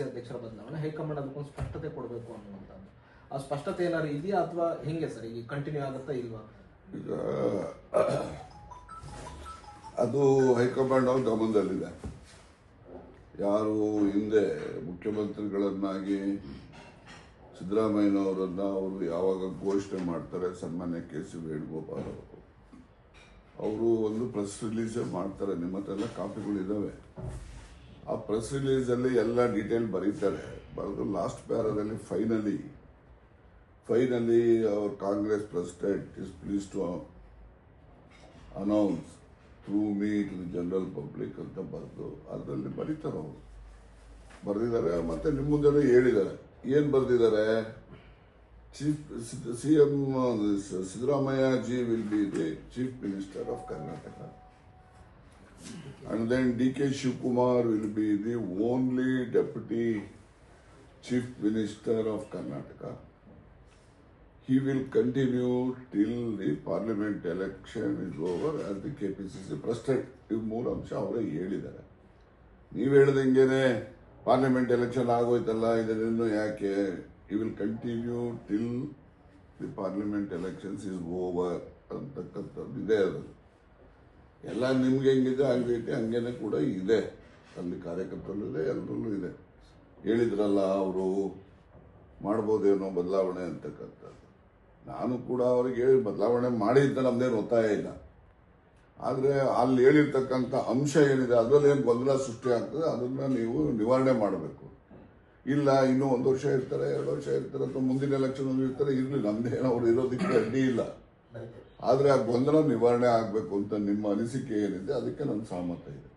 ಅಧ್ಯಕ್ಷರ ಬದಲಾವಣೆ ಹೈಕಮಾಂಡ್ ಅದಕ್ಕೊಂದು ಸ್ಪಷ್ಟತೆ ಕೊಡಬೇಕು ಅನ್ನುವಂಥದ್ದು. ಆ ಸ್ಪಷ್ಟತೆ ಏನಾದ್ರು ಇದೆಯಾ ಅಥವಾ ಹೆಂಗೆ ಸರ್? ಈಗ ಕಂಟಿನ್ಯೂ ಆಗುತ್ತಾ ಇಲ್ವಾ? ಈಗ ಅದು ಹೈಕಮಾಂಡ್ ಅವ್ರ ಗಮನದಲ್ಲಿದೆ. ಯಾರು ಹಿಂದೆ ಮುಖ್ಯಮಂತ್ರಿಗಳನ್ನಾಗಿ ಸಿದ್ದರಾಮಯ್ಯನವರನ್ನ ಅವರು ಯಾವಾಗ ಘೋಷಣೆ ಮಾಡ್ತಾರೆ, ಸನ್ಮಾನ್ಯ ಕೆ ಸಿ ವೇಣುಗೋಪಾಲ್ ಅವರು. ಅವರು ಒಂದು ಪ್ರೆಸ್ ರಿಲೀಸ್ ಮಾಡ್ತಾರೆ. ನಿಮ್ಮ ಹತ್ರ ಎಲ್ಲ ಕಾಪಿಗಳಿದ್ದಾವೆ ಆ ರಿಲೀಸ್ ಅಲ್ಲಿ ಎಲ್ಲ ಡೀಟೇಲ್ ಬರೀತಾರೆ. ಬರೆದು last ಪ್ಯಾರದಲ್ಲಿ finally finally our Congress president is please to announce through me to the general public ಅಂತ ಬರೆದು ಅದರಲ್ಲಿ ಬರೀತಾರೆ ಅವರು. ಬರೆದಿದ್ದಾರೆ ಮತ್ತೆ ನಿಮ್ಮ ಮುಂದೆ ಹೇಳಿದ್ದಾರೆ. ಏನು ಬರೆದಿದ್ದಾರೆ? Chief C M Siddaramaiah ji will be the chief minister of Karnataka and then DK Shivkumar will be the only deputy chief minister of Karnataka. He will continue till the parliament election is over as the KPCC president. ಅಂಶ ಅವರೇ ಹೇಳಿದ್ದಾರೆ ನೀವು ಹೇಳ್ದಂಗೆನೆ parliament election ಆಗೋಯ್ತಲ್ಲ ಇದನ್ನು ಯಾಕೆ ಈ will continue till the parliament elections is over ಅಂತಕ್ಕಂಥದ್ದು ಇದೆ ಅದು ಎಲ್ಲ ನಿಮ್ಗೆ ಹೆಂಗಿದೆ ಹಂಗೈತೆ ಹಂಗೇನೆ ಕೂಡ ಇದೆ. ಅಲ್ಲಿ ಕಾರ್ಯಕರ್ತರಲ್ಲೂ ಎಲ್ಲರಲ್ಲೂ ಇದೆ. ಹೇಳಿದ್ರಲ್ಲ ಅವರು ಮಾಡ್ಬೋದೇನೋ ಬದಲಾವಣೆ ಅಂತಕ್ಕಂಥದ್ದು ನಾನು ಕೂಡ ಅವ್ರಿಗೆ ಹೇಳಿ, ಬದಲಾವಣೆ ಮಾಡಿ ಅಂತ ನಮ್ದೇನು ಒತ್ತಾಯ ಇಲ್ಲ. ಆದರೆ ಅಲ್ಲಿ ಹೇಳಿರ್ತಕ್ಕಂಥ ಅಂಶ ಏನಿದೆ, ಅದರಲ್ಲಿ ಏನು ಗೊಂದಲ ಸೃಷ್ಟಿ ಆಗ್ತದೆ, ಅದನ್ನ ನೀವು ನಿವಾರಣೆ ಮಾಡಬೇಕು. ಇಲ್ಲ, ಇನ್ನೂ ಒಂದು ವರ್ಷ ಇರ್ತಾರೆ, ಎರಡು ವರ್ಷ ಇರ್ತಾರೆ, ಅಥವಾ ಮುಂದಿನ ಎಲೆಕ್ಷನ್ ಇರ್ತಾರೆ, ಇರಲಿ, ನಮ್ದೇನೋ ಅವ್ರು ಇರೋದಕ್ಕೆ ಅಡ್ಡಿ ಇಲ್ಲ. ಆದರೆ ಆ ಗೊಂದಲ ನಿವಾರಣೆ ಆಗಬೇಕು ಅಂತ ನಿಮ್ಮ ಅನಿಸಿಕೆ ಏನಿದೆ ಅದಕ್ಕೆ ನನ್ನ ಸಹಮತ ಇದೆ.